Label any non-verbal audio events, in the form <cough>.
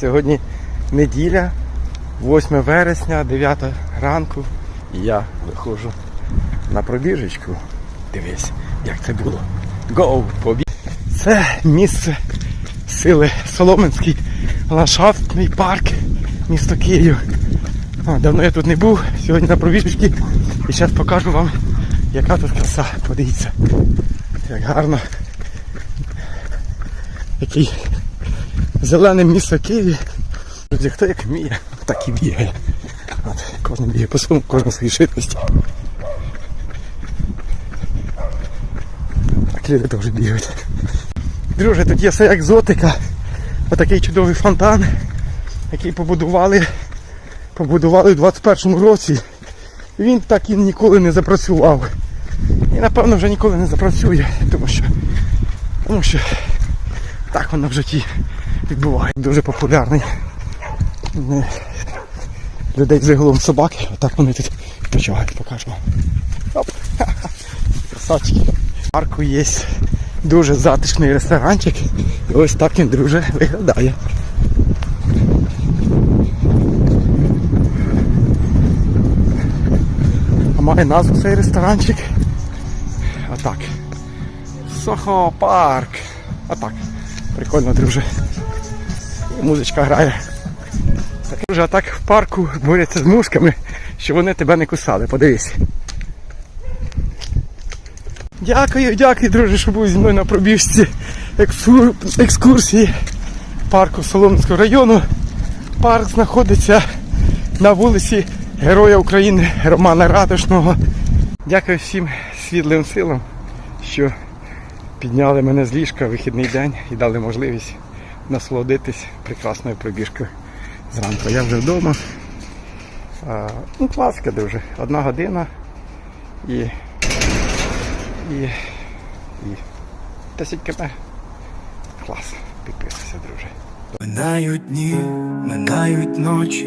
Сьогодні неділя, 8 вересня, 9 ранку. І я виходжу на пробіжечку. Дивись, як це було. Гоу, побіг. Це місце сили Соломенський ландшафтний парк, місто Київ. Давно я тут не був, сьогодні на пробіжечці. І зараз покажу вам, яка тут краса. Подивіться, як гарно. Який зелене місто Києві. Друзі, хто як вміє, так і бігає. От, кожен бігає по своєму, кожен своїй швидкості. Так люди теж бігають. Друже, тут є все екзотика. Отакий чудовий фонтан, який побудували, побудували в 21-му році. Він так і ніколи не запрацював. І напевно вже ніколи не запрацює, тому що, тому що так воно в житті відбуває. Дуже популярний. Е, Людей з виголом собаки, отак вони тут відпочивають, покажу вам. Оп. <laughs> Красавчики. В парку є дуже затишний ресторанчик. І ось так він, друже, виглядає. А має назву цей ресторанчик. Отак. Сохо парк. Отак. Прикольно, друже. Музичка грає. Друже, а так в парку борються з мушками, що вони тебе не кусали. Подивись. Дякую, дякую, друже, що був зі мною на пробіжці ексур... екскурсії парку Солом'янського району. Парк знаходиться на вулиці Героя України Романа Ратушного. Дякую всім світлим силам, що підняли мене з ліжка вихідний день і дали можливість насолодитись прекрасною пробіжкою зранку. Я вже вдома. А, ну, класика, друже. Одна година і, і, і 10 км. Клас. Підписуйся, друже. Минають дні, минають ночі,